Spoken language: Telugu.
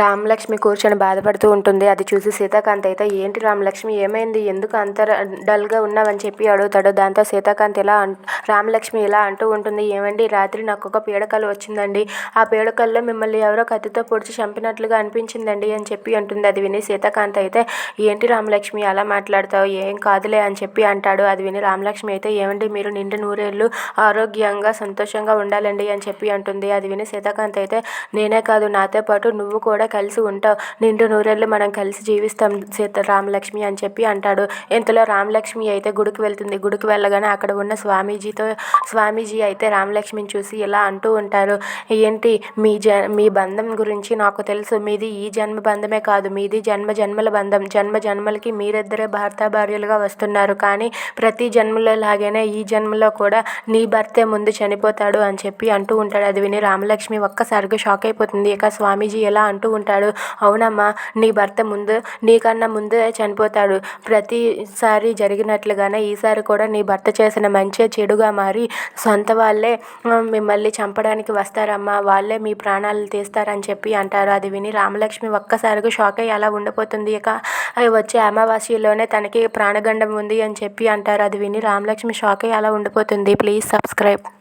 రామలక్ష్మి కూర్చొని బాధపడుతూ ఉంటుంది. అది చూసి సీతాకాంత్ అయితే ఏంటి రామలక్ష్మి ఏమైంది? ఎందుకు అంత డల్గా ఉన్నావని చెప్పి అడుగుతాడు. దాంతో సీతాకాంత్ ఇలా రామలక్ష్మి ఇలా అంటూ ఉంటుంది. ఏమండి రాత్రి నాకు ఒక పీడకలు వచ్చిందండి. ఆ పీడకల్లో మిమ్మల్ని ఎవరో కత్తితో పొడిచి చంపినట్లుగా అనిపించిందండి అని చెప్పి అంటుంది. అది విని సీతాకాంత్ అయితే ఏంటి రామలక్ష్మి అలా మాట్లాడతావు? ఏం కాదులే అని చెప్పి అంటాడు. అది విని రామలక్ష్మి అయితే ఏమండి మీరు నిండు నూరేళ్ళు ఆరోగ్యంగా సంతోషంగా ఉండాలండి అని చెప్పి అంటుంది. అది విని సీతాకాంత్ అయితే నేనే కాదు నాతో పాటు నువ్వు కూడా కూడా కలిసి ఉంటావు. నిండు నూరేళ్ళు మనం కలిసి జీవిస్తాం సీత రామలక్ష్మి అని చెప్పి అంటాడు. ఇంతలో రామలక్ష్మి అయితే గుడికి వెళ్తుంది. గుడికి వెళ్ళగానే అక్కడ ఉన్న స్వామీజీతో స్వామీజీ అయితే రామలక్ష్మిని చూసి ఇలా అంటూ ఉంటారు. ఏంటి? మీ జ మీ బంధం గురించి నాకు తెలుసు. మీది ఈ జన్మ బంధమే కాదు. మీది జన్మ జన్మల బంధం. జన్మ జన్మలకి మీరిద్దరే భర్త భార్యలుగా వస్తున్నారు. కానీ ప్రతి జన్మలో లాగానే ఈ జన్మలో కూడా నీ భర్తే ముందు చనిపోతాడు అని చెప్పి అంటూ ఉంటాడు. అది విని రామలక్ష్మి ఒక్కసారిగా షాక్ అయిపోతుంది. ఇక స్వామీజీ ఎలా అంటూ ఉంటాడు. అవునమ్మా నీ భర్త ముందు నీకన్నా ముందే చనిపోతాడు. ప్రతిసారి జరిగినట్లుగానే ఈసారి కూడా నీ భర్త చేసిన మంచి చెడుగా మారి సొంత వాళ్ళే మిమ్మల్ని చంపడానికి వస్తారమ్మా వాళ్ళే మీ ప్రాణాలు తీస్తారని చెప్పి అంటారు. అది విని రామలక్ష్మి ఒక్కసారిగా షాక్ అయ్యి అలా ఉండిపోతుంది. ఇక వచ్చే అమావాస్యలోనే తనకి ప్రాణగండం ఉంది అని చెప్పి అంటారు. అది విని రామలక్ష్మి షాక్ అయ్యి అలా ఉండిపోతుంది. Please subscribe.